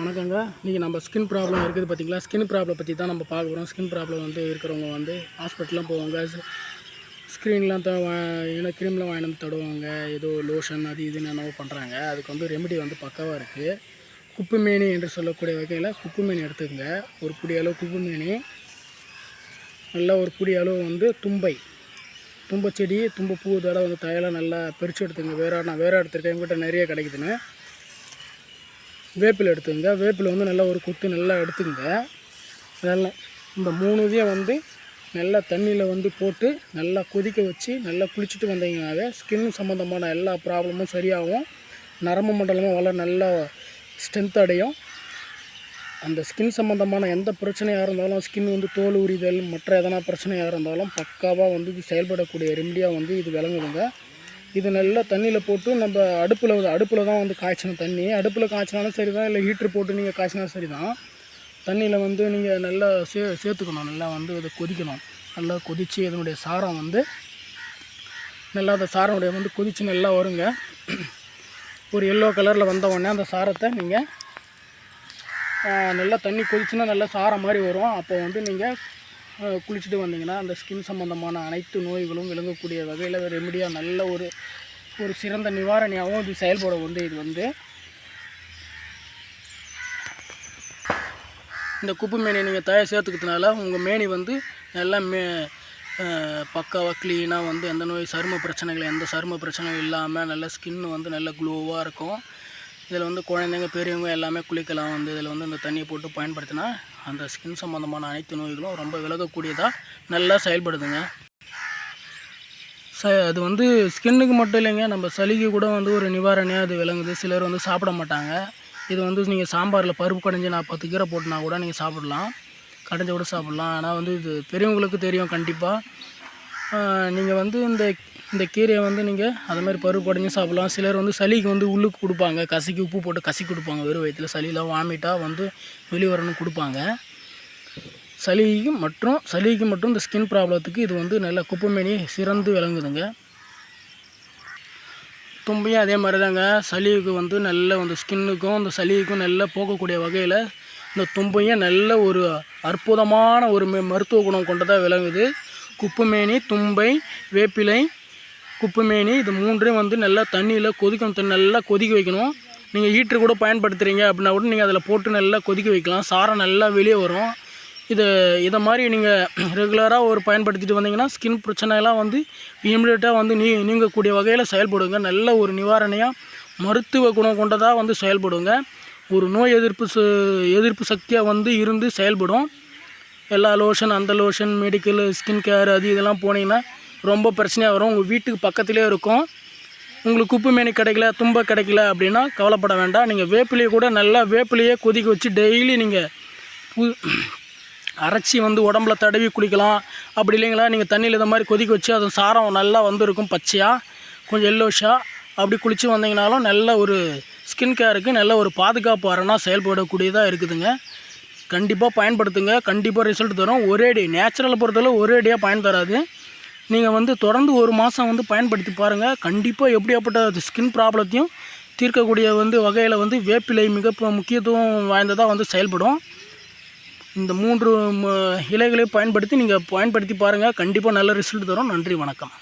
வணக்கங்க. இன்றைக்கி நம்ம ஸ்கின் ப்ராப்ளம் இருக்குது பார்த்தீங்களா? ஸ்கின் ப்ராப்ளம் பற்றி தான் நம்ம பார்க்க போகிறோம் ஸ்கின் ப்ராப்ளம் வந்து இருக்கிறவங்க வந்து ஹாஸ்பிட்டல்லாம் போவாங்க. ஸ்க்ரீன்லாம் த ஏன்னா க்ரீம்லாம் வாங்கி வந்து தடுவாங்க ஏதோ லோஷன் அது இதுன்னு என்னவோ பண்ணுறாங்க அதுக்கு வந்து ரெமெடி வந்து பக்காவாக இருக்குது குப்பைமேனி என்று சொல்லக்கூடிய வகையில் குப்பைமேனி எடுத்துக்கங்க. ஒரு புடி அளவு குப்பைமேனி. நல்லா ஒரு புடி அளவு வந்து தும்பை. தும்பை செடி தும்பை பூ இதோட வந்து தயலாம் நல்லா பிரித்து எடுத்துங்க வேற நான் வேற எடுத்துருக்கேன். எங்கிட்ட நிறைய கிடைக்குதுன்னு. வேப்பில் எடுத்துங்க வேப்பில் வந்து நல்லா ஒரு குத்து நல்லா எடுத்துங்க நல்லா இந்த மூணு இதையும் வந்து நல்லா தண்ணியில் வந்து போட்டு நல்லா கொதிக்க வச்சு நல்லா குளிச்சுட்டு வந்தீங்கனாவே ஸ்கின் சம்மந்தமான எல்லா ப்ராப்ளமும் சரியாகும். நரம்பு மண்டலமும் வளர நல்லா ஸ்ட்ரென்த் அடையும். அந்த ஸ்கின் சம்மந்தமான எந்த பிரச்சனையாக இருந்தாலும் ஸ்கின் வந்து தோல் உரிதல் மற்ற எதனா பிரச்சனையாக இருந்தாலும் பக்காவாக வந்து இது செயல்படக்கூடிய ரெமடியாக வந்து இது விளங்குதுங்க. இது நல்லா தண்ணியில் போட்டு நம்ம அடுப்பில் அடுப்பில் தான் வந்து காய்ச்சணும் தண்ணி. அடுப்பில் காய்ச்சினாலும் சரி தான் இல்லை ஹீட்ரு போட்டு நீங்கள் காய்ச்சினாலும் சரி தான் தண்ணியில் வந்து நீங்கள் நல்லா சே சேர்த்துக்கணும். நல்லா வந்து இதை கொதிக்கணும். நல்லா கொதித்து இதனுடைய சாரம் வந்து நல்லா அந்த சாரனுடைய வந்து கொதித்து நல்லா வருங்க. ஒரு எல்லோ கலரில் வந்த உடனே அந்த சாரத்தை நீங்கள் நல்லா தண்ணி கொதிச்சுன்னா நல்லா சாரம் மாதிரி வரும். அப்போ வந்து நீங்கள் குளிச்சுட்டு வந்தீங்கன்னா அந்த ஸ்கின் சம்மந்தமான அனைத்து நோய்களும் விளங்கக்கூடிய வகையில் ரெமடியாக நல்ல ஒரு ஒரு சிறந்த நிவாரணியாகவும் இது செயல்பட வந்து இது வந்து. இந்த குப்பு மேனியை நீங்கள் தயார் சேர்த்துக்கிறதுனால உங்கள் மேனி வந்து நல்லா மே பக்காவாக க்ளீனாக வந்து எந்த நோய் சரும பிரச்சனைகள் எந்த சரும பிரச்சனையும் இல்லாமல் நல்ல ஸ்கின் வந்து நல்ல க்ளோவாக இருக்கும். இதில் வந்து குழந்தைங்க பெரியவங்க எல்லாமே குளிக்கலாம் வந்து இதில் வந்து இந்த தண்ணியை போட்டு பயன்படுத்தினா அந்த ஸ்கின் சம்மந்தமான அனைத்து நோய்களும் ரொம்ப விலகக்கூடியதாக நல்லா செயல்படுதுங்க. ச அது வந்து ஸ்கின்னுக்கு மட்டும் இல்லைங்க நம்ம சளிக்கு கூட வந்து ஒரு நிவாரணையாக அது விளங்குது. சிலர் வந்து சாப்பிட மாட்டாங்க. இது வந்து நீங்கள் சாம்பாரில் பருப்பு கடைஞ்சி நான் பத்து கீரை போட்டுனா கூட நீங்கள் சாப்பிட்லாம். கடைஞ்சி கூட சாப்பிட்லாம். ஆனால் வந்து இது பெரியவங்களுக்கு தெரியும் கண்டிப்பாக நீங்கள் வந்து இந்த இந்த கீரையை வந்து நீங்கள் அது மாதிரி பருப்பு உடஞ்சி சாப்பிட்லாம். சிலர் வந்து சளிக்கு வந்து உள்ளுக்கு கொடுப்பாங்க. கசிக்கு உப்பு போட்டு கசி கொடுப்பாங்க. வெறும் வயிற்றில் சளியெலாம் வாமிட்டாக வந்து வெளிவரணும் கொடுப்பாங்க. சளிக்கு மற்றும் சளிக்கு மற்றும் இந்த ஸ்கின் ப்ராப்ளத்துக்கு இது வந்து நல்ல குப்பைமேனி சிறந்து விளங்குதுங்க. தும்பையும் அதே மாதிரி தாங்க சளிக்கு வந்து நல்ல வந்து ஸ்கின்னுக்கும் இந்த சளிக்கும் நல்ல போகக்கூடிய வகையில் இந்த தும்பையும் நல்ல ஒரு அற்புதமான ஒரு மருத்துவ குணம் கொண்டதாக விளங்குது. குப்பைமேனி தும்பை வேப்பிலை குப்பைமேனி இது மூன்றையும் வந்து நல்லா தண்ணியில் கொதிக்கும் தண்ணி நல்லா கொதிக்க வைக்கணும். நீங்கள் ஹீட்ரு கூட பயன்படுத்துகிறீங்க அப்படின்னா கூட நீங்கள் அதில் போட்டு நல்லா கொதிக்க வைக்கலாம். சாரம் நல்லா வெளியே வரும். இது இதை மாதிரி நீங்கள் ரெகுலராக ஒரு பயன்படுத்திட்டு வந்தீங்கன்னா ஸ்கின் பிரச்சனைலாம் வந்து இமீடியட்டாக வந்து நீ நீங்கக்கூடிய வகையில் செயல்படுங்க. நல்ல ஒரு நிவாரணையாக மருத்துவ குணம் கொண்டதாக வந்து செயல்படுங்க. ஒரு நோய் எதிர்ப்பு எதிர்ப்பு சக்தியாக வந்து இருந்து செயல்படும். எல்லா லோஷன் அந்த லோஷன் மெடிக்கல் ஸ்கின் கேர் அது இதெல்லாம் போனீங்கன்னா ரொம்ப பிரச்சனையாக வரும். உங்கள் வீட்டுக்கு பக்கத்துலேயே இருக்கும். உங்களுக்கு உப்பு மேனி கிடைக்கல தும்ப கிடைக்கல அப்படின்னா கவலைப்பட வேண்டாம். நீங்கள் வேப்பிலையை கூட நல்லா வேப்பிலையே கொதிக்க வச்சு டெய்லி நீங்கள் அரைச்சி வந்து உடம்புல தடவி குளிக்கலாம். அப்படி இல்லைங்களா? நீங்கள் தண்ணியில் இந்த மாதிரி கொதிக்க வச்சு அது சாரம் நல்லா வந்துருக்கும் பச்சையாக கொஞ்சம் எல்லோஷாக அப்படி குளித்து வந்தீங்கனாலும் நல்ல ஒரு ஸ்கின் கேருக்கு நல்ல ஒரு பாதுகாப்பு அரணாக செயல்படக்கூடியதாக இருக்குதுங்க. கண்டிப்பாக பயன்படுத்துங்க. கண்டிப்பாக ரிசல்ட் தரும். ஒரேடி நேச்சுரலை பொறுத்தளவு ஒரேடியாக பயன் தராது. நீங்கள் வந்து தொடர்ந்து ஒரு மாதம் வந்து பயன்படுத்தி பாருங்கள் கண்டிப்பாக எப்படியாப்பட்ட ஸ்கின் ப்ராப்ளத்தையும் தீர்க்கக்கூடிய வந்து வகையில் வந்து வேப்பிலை மிக முக்கியத்துவம் வாய்ந்ததாக வந்து செயல்படும். இந்த மூன்று இலைகளை பயன்படுத்தி நீங்கள் பயன்படுத்தி பாருங்கள் கண்டிப்பாக நல்ல ரிசல்ட் தரும். நன்றி வணக்கம்.